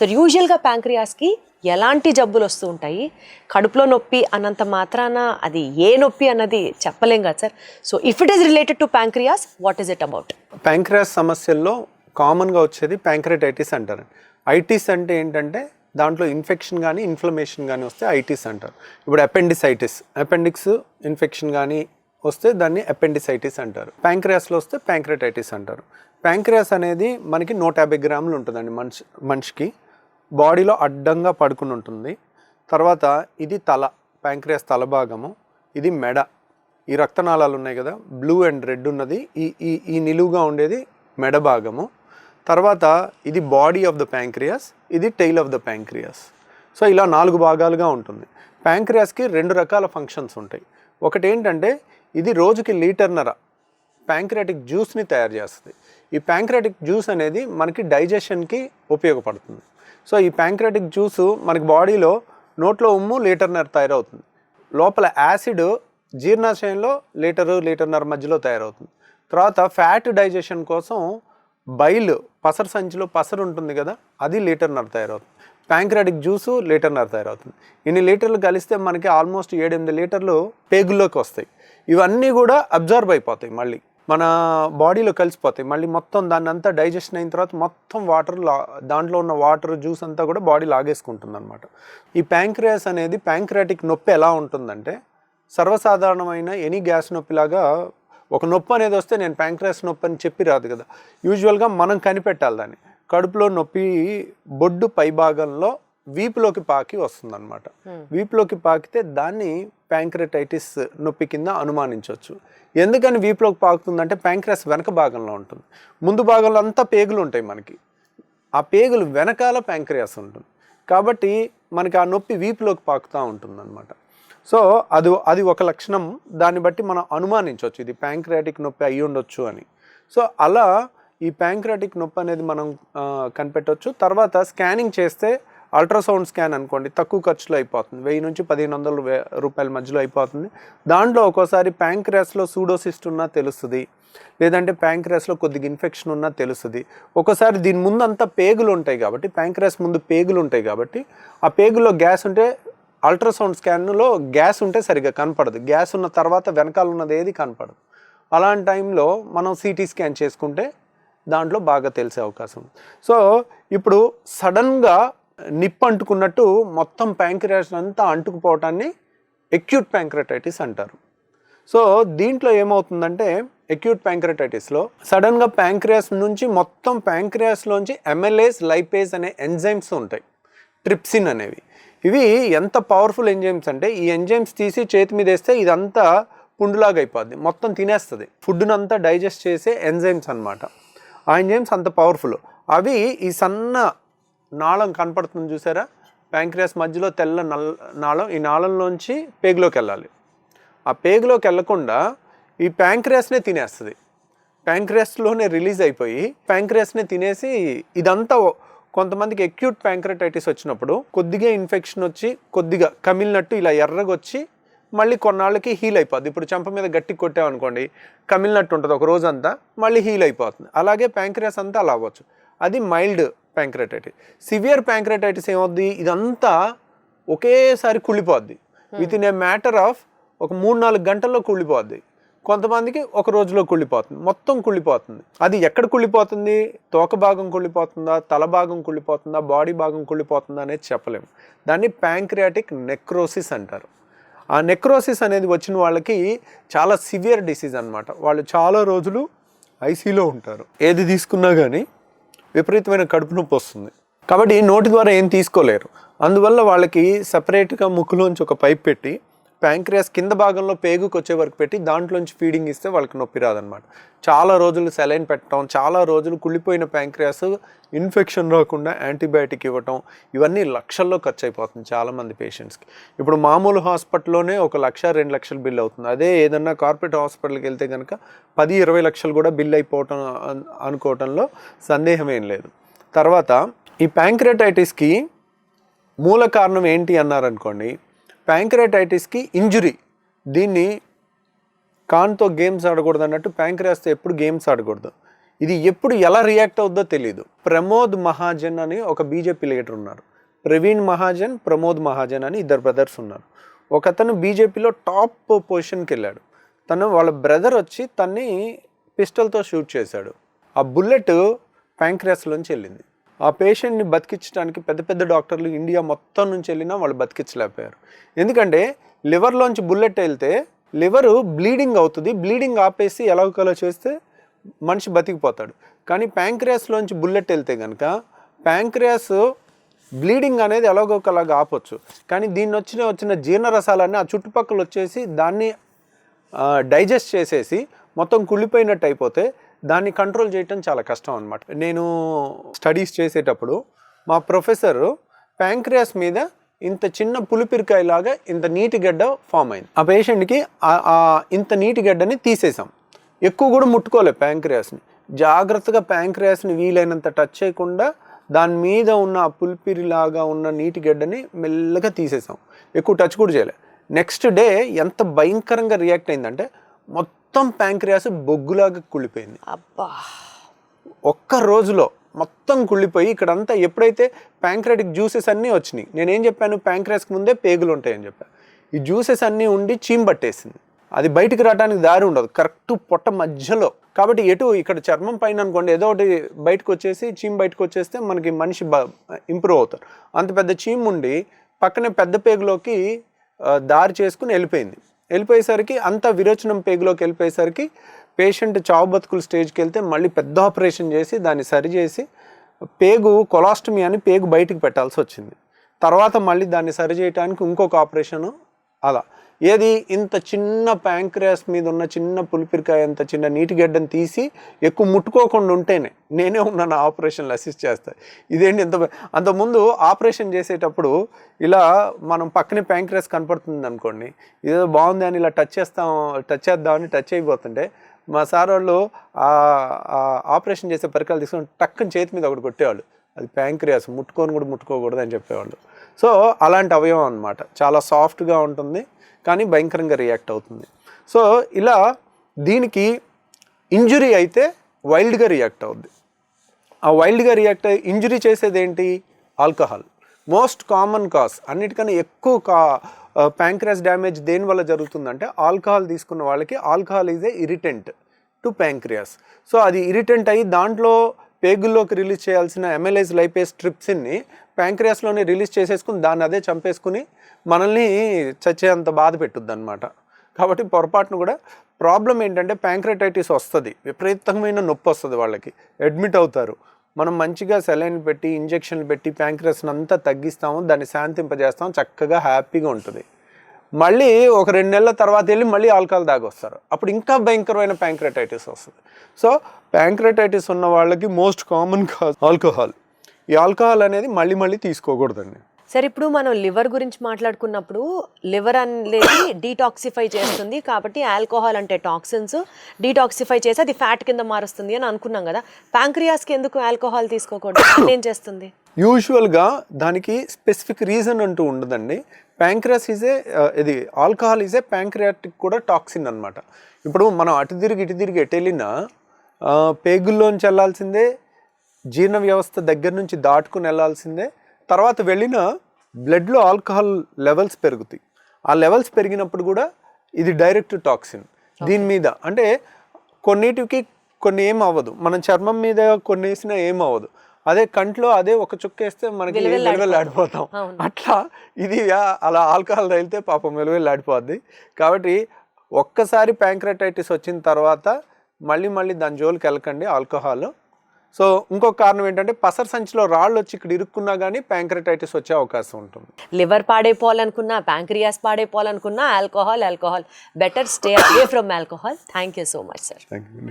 So యూజువల్గా ప్యాంక్రియాస్కి ఎలాంటి జబ్బులు వస్తూ ఉంటాయి? కడుపులో నొప్పి అన్నంత మాత్రాన అది ఏ నొప్పి అన్నది చెప్పలేం కదా sir. So if it is related to pancreas what is it about pancreas సమస్యల్లో కామన్గా వచ్చేది ప్యాంక్రటైటిస్ అంటారు. ఐటిస్ అంటే ఏంటంటే దాంట్లో ఇన్ఫెక్షన్ కానీ ఇన్ఫ్లమేషన్ కానీ వస్తే ఐటిస్ అంటారు. ఇప్పుడు అపెండిసైటిస్ అపెండిక్స్ ఇన్ఫెక్షన్ కానీ వస్తే దాన్ని అపెండిసైటిస్ అంటారు. ప్యాంక్రియాస్లో వస్తే ప్యాంక్రటైటిస్ అంటారు. ప్యాంక్రియాస్ అనేది మనకి నూట యాభై గ్రాములు ఉంటుందండి మనిషి మనిషికి. బాడీలో అడ్డంగా పడుకుని ఉంటుంది. తర్వాత ఇది తల ప్యాంక్రియాస్ తల భాగము ఇది మెడ. ఈ రక్తనాళాలు ఉన్నాయి కదా బ్లూ అండ్ రెడ్ ఉన్నది. ఈ ఈ ఈ నిలువుగా ఉండేది మెడ భాగము. తర్వాత ఇది బాడీ ఆఫ్ ద ప్యాంక్రియాస్ ఇది tail of the pancreas. So ఇలా నాలుగు భాగాలుగా ఉంటుంది. ప్యాంక్రియాస్కి రెండు రకాల ఫంక్షన్స్ ఉంటాయి. ఒకటి ఏంటంటే ఇది రోజుకి లీటర్నర ప్యాంక్రియాటిక్ జ్యూస్ని తయారు చేస్తుంది. ఈ ప్యాంక్రియాటిక్ జ్యూస్ అనేది మనకి డైజెషన్కి ఉపయోగపడుతుంది. సో ఈ ప్యాంక్రాటిక్ జ్యూస్ మనకి బాడీలో నోట్లో ఉమ్ము లీటర్నర్ తయారవుతుంది. లోపల యాసిడ్ జీర్ణాశయంలో లీటరు లీటర్నర్ మధ్యలో తయారవుతుంది. తర్వాత ఫ్యాట్ డైజెషన్ కోసం బైల్ పసరు సంచిలో పసరు ఉంటుంది కదా అది లీటర్నర్ తయారవుతుంది. ప్యాంక్రాటిక్ జ్యూసు లీటర్నర్ తయారవుతుంది. ఇన్ని లీటర్లు కలిస్తే మనకి ఆల్మోస్ట్ ఏడెనిమిది లీటర్లు పేగుల్లోకి వస్తాయి. ఇవన్నీ కూడా అబ్జర్వ్ అయిపోతాయి మళ్ళీ. మన బాడీలో కలిసిపోతాయి. మళ్ళీ మొత్తం దాన్ని అంతా డైజెషన్ అయిన తర్వాత మొత్తం వాటర్ లా దాంట్లో ఉన్న వాటర్ జ్యూస్ అంతా కూడా బాడీ లాగేసుకుంటుంది అనమాట ఈ ప్యాంక్రియాస్ అనేది ప్యాంక్రియాటిక్ నొప్పి ఎలా ఉంటుందంటే సర్వసాధారణమైన ఎనీ గ్యాస్ నొప్పిలాగా ఒక నొప్పి అనేది వస్తే నేను ప్యాంక్రియాస్ నొప్పి అని చెప్పి రాదు కదా. యూజువల్గా మనం కనిపెట్టాలి దాన్ని. కడుపులో నొప్పి బొడ్డు పైభాగంలో వీపులోకి పాకి వస్తుందన్నమాట. వీపులోకి పాకితే దాన్ని ప్యాంక్రటైటిస్ నొప్పి కింద అనుమానించవచ్చు. ఎందుకని వీపులోకి పాకుతుందంటే ప్యాంక్రస్ వెనక భాగంలో ఉంటుంది. ముందు భాగంలో అంతా పేగులు ఉంటాయి మనకి. ఆ పేగులు వెనకాల ప్యాంక్రియాస్ ఉంటుంది. కాబట్టి మనకి ఆ నొప్పి వీపులోకి పాకుతూ ఉంటుంది సో అది అది ఒక లక్షణం. దాన్ని బట్టి మనం అనుమానించవచ్చు. ఇది ప్యాంక్రియాటిక్ నొప్పి అయి ఉండొచ్చు అని. సో అలా ఈ ప్యాంక్రియాటిక్ నొప్పి అనేది మనం కనిపెట్టవచ్చు తర్వాత స్కానింగ్ చేస్తే అల్ట్రాసౌండ్ స్కాన్ అనుకోండి తక్కువ ఖర్చులో అయిపోతుంది. వెయ్యి నుంచి పదిహేను వందల రూపాయల మధ్యలో అయిపోతుంది. దాంట్లో ఒక్కోసారి ప్యాంక్రియాస్లో సూడోసిస్ట్ ఉన్నా తెలుస్తుంది లేదంటే ప్యాంక్రియాస్లో కొద్దిగా ఇన్ఫెక్షన్ ఉన్నా తెలుస్తుంది ఒక్కోసారి దీని ముందు అంతా పేగులు ఉంటాయి కాబట్టి ప్యాంక్రియాస్ ముందు పేగులు ఉంటాయి కాబట్టి ఆ పేగులో గ్యాస్ ఉంటే అల్ట్రాసౌండ్ స్కాన్లో గ్యాస్ ఉంటే సరిగ్గా కనపడదు. గ్యాస్ ఉన్న తర్వాత వెనకాల ఉన్నది ఏది కనపడదు. అలాంటి టైంలో మనం సిటీ స్కాన్ చేసుకుంటే దాంట్లో బాగా తెలిసే అవకాశం. ఉంది సో ఇప్పుడు సడన్గా నిప్పు అంటుకున్నట్టు మొత్తం ప్యాంక్రియాస్ అంతా అంటుకుపోవటాన్ని ఎక్యూట్ ప్యాంక్రటైటిస్ అంటారు. సో దీంట్లో ఏమవుతుందంటే ఎక్యూట్ ప్యాంక్రటైటిస్లో సడన్గా ప్యాంక్రియాస్ నుంచి మొత్తం ప్యాంక్రియాస్లోంచి ఎంఎల్ఏస్ లైపేస్ అనే ఎంజైమ్స్ ఉంటాయి. ట్రిప్సిన్ అనేవి. ఇవి ఎంత పవర్ఫుల్ ఎంజైమ్స్ అంటే ఈ ఎంజైమ్స్ తీసి చేతి మీద వేస్తే ఇదంతా పుండులాగా అయిపోద్ది. మొత్తం తినేస్తుంది. ఫుడ్ని అంతా డైజెస్ట్ చేసే ఎంజైమ్స్ అన్నమాట. ఆ ఎంజైమ్స్ అంత పవర్ఫుల్ అవి ఈ సన్న నాళం కనపడుతుంది చూసారా? ప్యాంక్రియాస్ మధ్యలో తెల్ల నల్ నాళం ఈ నాళంలోంచి పేగులోకి వెళ్ళాలి ఆ పేగులోకి వెళ్ళకుండా ఈ ప్యాంక్రియాస్నే తినేస్తుంది. ప్యాంక్రియాస్లోనే రిలీజ్ అయిపోయి ప్యాంక్రియాస్నే తినేసి ఇదంతా కొంతమందికి ఎక్యూట్ ప్యాంక్రటైటిస్ వచ్చినప్పుడు కొద్దిగా ఇన్ఫెక్షన్ వచ్చి కొద్దిగా కమిలినట్టు ఇలా ఎర్రగొచ్చి మళ్ళీ కొన్నాళ్ళకి హీల్ అయిపోద్ది. ఇప్పుడు చెంప మీద గట్టి కొట్టామనుకోండి కమిలినట్టు ఉంటుంది ఒక రోజంతా మళ్ళీ హీల్ అయిపోతుంది. అలాగే ప్యాంక్రియాస్ అంతా అలా అవ్వచ్చు. అది మైల్డ్ ప్యాంక్రటైటిస్. సివియర్ ప్యాంక్రటైటిస్ ఏమవుద్ది? ఇదంతా ఒకేసారి కుళ్ళిపోద్ది. Within a matter of ఒక మూడు నాలుగు గంటల్లో కుళ్ళిపోద్ది. కొంతమందికి ఒక రోజులో కుళ్ళిపోతుంది. మొత్తం కుళ్ళిపోతుంది. అది ఎక్కడ కుళ్ళిపోతుంది? తోక భాగం కుళ్ళిపోతుందా? తల భాగం కుళ్ళిపోతుందా? బాడీ భాగం కుళ్ళిపోతుందా అనేది చెప్పలేము. దాన్ని ప్యాంక్రియాటిక్ నెక్రోసిస్ అంటారు. ఆ నెక్రోసిస్ అనేది వచ్చిన వాళ్ళకి చాలా సివియర్ డిసీజ్ అనమాట వాళ్ళు చాలా రోజులు ఐసీలో ఉంటారు. ఏది తీసుకున్నా కానీ విపరీతమైన కడుపు నొప్పి వస్తుంది. కాబట్టి నోటి ద్వారా ఏం తీసుకోలేరు. అందువల్ల వాళ్ళకి సపరేట్గా ముక్కులోంచి ఒక పైప్ పెట్టి ప్యాంక్రియాస్ కింద భాగంలో పేగుకి వచ్చే వరకు పెట్టి దాంట్లోంచి ఫీడింగ్ ఇస్తే వాళ్ళకి నొప్పి రాదనమాట చాలా రోజులు సెలైన్ పెట్టడం చాలా రోజులు కుళ్ళిపోయిన ప్యాంక్రియాస్ ఇన్ఫెక్షన్ రాకుండా యాంటీబయాటిక్ ఇవ్వటం ఇవన్నీ లక్షల్లో ఖర్చు అయిపోతుంది చాలామంది పేషెంట్స్కి. ఇప్పుడు మామూలు హాస్పిటల్లోనే ఒక లక్ష రెండు లక్షలు బిల్ అవుతుంది. అదే ఏదన్నా కార్పొరేట్ హాస్పిటల్కి వెళ్తే కనుక పది ఇరవై లక్షలు కూడా బిల్ అయిపోవటం అనుకోవటంలో సందేహం ఏం లేదు. తర్వాత ఈ ప్యాంక్రటైటిస్కి మూల కారణం ఏంటి అన్నారనుకోండి ప్యాంక్రటైటిస్కి ఇంజురీ. దీన్ని కాన్తో గేమ్స్ ఆడకూడదు అన్నట్టు ప్యాంక్రియాస్తో ఎప్పుడు గేమ్స్ ఆడకూడదు. ఇది ఎప్పుడు ఎలా రియాక్ట్ అవుద్దో తెలియదు ప్రమోద్ మహాజన్ అని ఒక బీజేపీ లీడర్ ఉన్నారు. ప్రవీణ్ మహాజన్ ప్రమోద్ మహాజన్ అని ఇద్దరు బ్రదర్స్ ఉన్నారు. ఒకతను బీజేపీలో టాప్ పొజిషన్కి వెళ్ళాడు. తను వాళ్ళ బ్రదర్ వచ్చి తన్ని పిస్టల్తో షూట్ చేశాడు. ఆ బుల్లెట్ ప్యాంక్రియాస్లోంచి వెళ్ళింది. ఆ పేషెంట్ని బతికించడానికి పెద్ద పెద్ద డాక్టర్లు ఇండియా మొత్తం నుంచి వెళ్ళినా వాళ్ళు బతికించలేకపోయారు. ఎందుకంటే లివర్లోంచి బుల్లెట్ వెళ్తే లివరు బ్లీడింగ్ అవుతుంది. బ్లీడింగ్ ఆపేసి ఎలాగోలా చేస్తే మనిషి బతికిపోతాడు. కానీ ప్యాంక్రియాస్లోంచి బుల్లెట్ వెళ్తే కనుక ప్యాంక్రియాస్ బ్లీడింగ్ అనేది ఎలాగోకలాగా ఆపొచ్చు. కానీ దీన్ని వచ్చిన వచ్చిన జీర్ణరసాలన్నీ ఆ చుట్టుపక్కల వచ్చేసి దాన్ని డైజెస్ట్ చేసేసి మొత్తం కుళ్ళిపోయినట్టు అయిపోతే దాన్ని కంట్రోల్ చేయటం చాలా కష్టం అనమాట నేను స్టడీస్ చేసేటప్పుడు మా ప్రొఫెసర్ ప్యాంక్రియాస్ మీద ఇంత చిన్న పులిపిరికాయలాగా ఇంత నీటి గడ్డ ఫామ్ అయింది. ఆ పేషెంట్కి ఇంత నీటి గడ్డని తీసేసాం ఎక్కువ కూడా ముట్టుకోలే ప్యాంక్రియాస్ని జాగ్రత్తగా ప్యాంక్రియాస్ని వీలైనంత టచ్ చేయకుండా దాని మీద ఉన్న ఆ పులిపిరిలాగా ఉన్న నీటి గడ్డని మెల్లగా తీసేసాం ఎక్కువ టచ్ కూడా చేయలే. నెక్స్ట్ డే ఎంత భయంకరంగా రియాక్ట్ అయిందంటే మొత్తం ప్యాంక్రియాస్ బొగ్గులాగా కుళ్ళిపోయింది. అబ్బా. ఒక్క రోజులో మొత్తం కుళ్ళిపోయి ఇక్కడంతా ఎప్పుడైతే ప్యాంక్రాటిక్ జ్యూసెస్ అన్నీ వచ్చినాయి నేనేం చెప్పాను? ప్యాంక్రాస్కి ముందే పేగులు ఉంటాయని చెప్పాను ఈ జ్యూసెస్ అన్నీ ఉండి చీమ్ పట్టేసింది. అది బయటికి రావడానికి దారి ఉండదు. కరెక్ట్ పొట్ట మధ్యలో. కాబట్టి ఎటు ఇక్కడ చర్మం పైన అనుకోండి ఏదో ఒకటి బయటకు వచ్చేసి చీమ్ బయటకు వచ్చేస్తే మనకి మనిషి బ ఇంప్రూవ్ అవుతారు అంత పెద్ద చీమ్ ఉండి పక్కనే పెద్ద పేగులోకి దారి చేసుకుని వెళ్ళిపోయింది. వెళ్ళిపోయేసరికి అంత విరోచనం పేగులోకి వెళ్ళిపోయేసరికి పేషెంట్ చావు బతుకుల స్టేజ్కి వెళ్తే మళ్ళీ పెద్ద ఆపరేషన్ చేసి దాన్ని సరిచేసి పేగు కొలాస్టమీ అని పేగు బయటికి పెట్టాల్సి వచ్చింది. తర్వాత మళ్ళీ దాన్ని సరిచేయటానికి ఇంకొక ఆపరేషను అలా. ఏది ఇంత చిన్న ప్యాంక్రియాస్ మీద ఉన్న చిన్న పులిపిరికాయ అంత చిన్న నీటి గడ్డను తీసి ఎక్కువ ముట్టుకోకుండా ఉంటేనే నేనే ఉన్నాను ఆపరేషన్లు అసిస్ట్ చేస్తా. ఇదేంటి ఇంత అంతకుముందు ఆపరేషన్ చేసేటప్పుడు ఇలా మనం పక్కనే ప్యాంక్రియాస్ కనపడుతుంది అనుకోండి ఇదేదో బాగుంది అని ఇలా టచ్ చేస్తాం టచ్ చేద్దామని టచ్ అయిపోతుంటే మా సార్ వాళ్ళు ఆపరేషన్ చేసే పరికరాలు తీసుకొని టక్కుని చేతి మీద ఒకటి కొట్టేవాళ్ళు. అది ప్యాంక్రియాస్ ముట్టుకొని కూడా ముట్టుకోకూడదు అని చెప్పేవాళ్ళు. సో అలాంటి అవయవం అనమాట చాలా సాఫ్ట్గా ఉంటుంది కానీ భయంకరంగా రియాక్ట్ అవుతుంది. సో ఇలా దీనికి ఇంజురీ అయితే వైల్డ్గా రియాక్ట్ అవుద్ది. ఆ వైల్డ్గా రియాక్ట్ అయ్యి ఇంజురీ చేసేది ఏంటి ఆల్కహాల్. మోస్ట్ కామన్ కాజ్ అన్నిటికన్నా ఎక్కువ కా ప్యాంక్రియాస్ డ్యామేజ్ దేని వల్ల జరుగుతుందంటే ఆల్కహాల్ తీసుకున్న వాళ్ళకి alcohol is a irritant to pancreas. So అది ఇరిటెంట్ అయ్యి దాంట్లో పేగుల్లోకి రిలీజ్ చేయాల్సిన ఎమ్ఎల్ఐస్ లైపేస్ ట్రిప్సిన్ని ప్యాంక్రియాస్లోనే రిలీజ్ చేసేసుకుని దాన్ని అదే చంపేసుకుని మనల్ని చచ్చేంత బాధ పెట్టుద్ది అనమాట కాబట్టి పొరపాటును కూడా ప్రాబ్లం ఏంటంటే ప్యాంక్రటైటిస్ వస్తుంది. విపరీతమైన నొప్పి వస్తుంది వాళ్ళకి. అడ్మిట్ అవుతారు. మనం మంచిగా సెలైన్ పెట్టి ఇంజెక్షన్లు పెట్టి ప్యాంక్రస్ని అంతా తగ్గిస్తాము దాన్ని శాంతింపజేస్తాము చక్కగా హ్యాపీగా ఉంటుంది. మళ్ళీ ఒక రెండు నెలల తర్వాత వెళ్ళి మళ్ళీ ఆల్కహాల్ దాగొస్తారు. అప్పుడు ఇంకా భయంకరమైన ప్యాంక్రటైటిస్ వస్తుంది. సో ప్యాంక్రటైటిస్ ఉన్న వాళ్ళకి మోస్ట్ కామన్ కాజ్ ఆల్కహాల్. ఈ ఆల్కహాల్ అనేది మళ్ళీ మళ్ళీ తీసుకోకూడదండి. సరే ఇప్పుడు మనం లివర్ గురించి మాట్లాడుకున్నప్పుడు లివర్ అనేది డీటాక్సిఫై చేస్తుంది కాబట్టి ఆల్కహాల్ అంటే టాక్సిన్స్. డీటాక్సిఫై చేసి అది ఫ్యాట్ కింద మారుస్తుంది అని అనుకున్నాం కదా. ప్యాంక్రియాస్కి ఎందుకు ఆల్కహాల్ తీసుకోకూడదు? ఏం చేస్తుంది? యూజువల్గా దానికి స్పెసిఫిక్ రీజన్ అంటూ ఉండదండి. ప్యాంక్రియాస్ ఈజ్ ఇది ఆల్కహాల్ ఈజ్ ఏ ప్యాంక్రియాటిక్ కూడా టాక్సిన్ అనమాట ఇప్పుడు మనం అటు తిరిగి ఇటు తిరిగి ఎటు వెళ్ళినా పేగుల్లోంచి వెళ్ళాల్సిందే జీర్ణ వ్యవస్థ దగ్గర నుంచి దాటుకుని వెళ్ళాల్సిందే. తర్వాత వెళ్ళిన బ్లడ్లో ఆల్కహాల్ లెవెల్స్ పెరుగుతాయి. ఆ లెవెల్స్ పెరిగినప్పుడు కూడా ఇది డైరెక్ట్ టాక్సిన్. దీని మీద అంటే కొన్నిటికి కొన్ని ఏం అవ్వదు. మనం చర్మం మీద కొన్ని వేసినా ఏం అవ్వదు. అదే కంట్లో అదే ఒక చుక్క వేస్తే మనకి వెలువెల్లాడిపోతాం అట్లా ఇది అలా ఆల్కహాల్ తగిలితే పాపం వెలువెల్లాడిపోద్ది కాబట్టి ఒక్కసారి ప్యాంక్రటైటిస్ వచ్చిన తర్వాత మళ్ళీ మళ్ళీ దాని జోలికి వెళ్ళకండి ఆల్కహాల్. సో ఇంకొక కారణం ఏంటంటే పసర సంచిలో రాళ్ళు వచ్చి ఇక్కడ ఇరుక్కున్నా కానీ ప్యాంక్రటైటిస్ వచ్చే అవకాశం ఉంటుంది. లివర్ పాడైపోవాలనుకున్నా pancreas పాడైపోవాలనుకున్నా alcohol alcohol. Better stay away from alcohol thank you so much sir thank you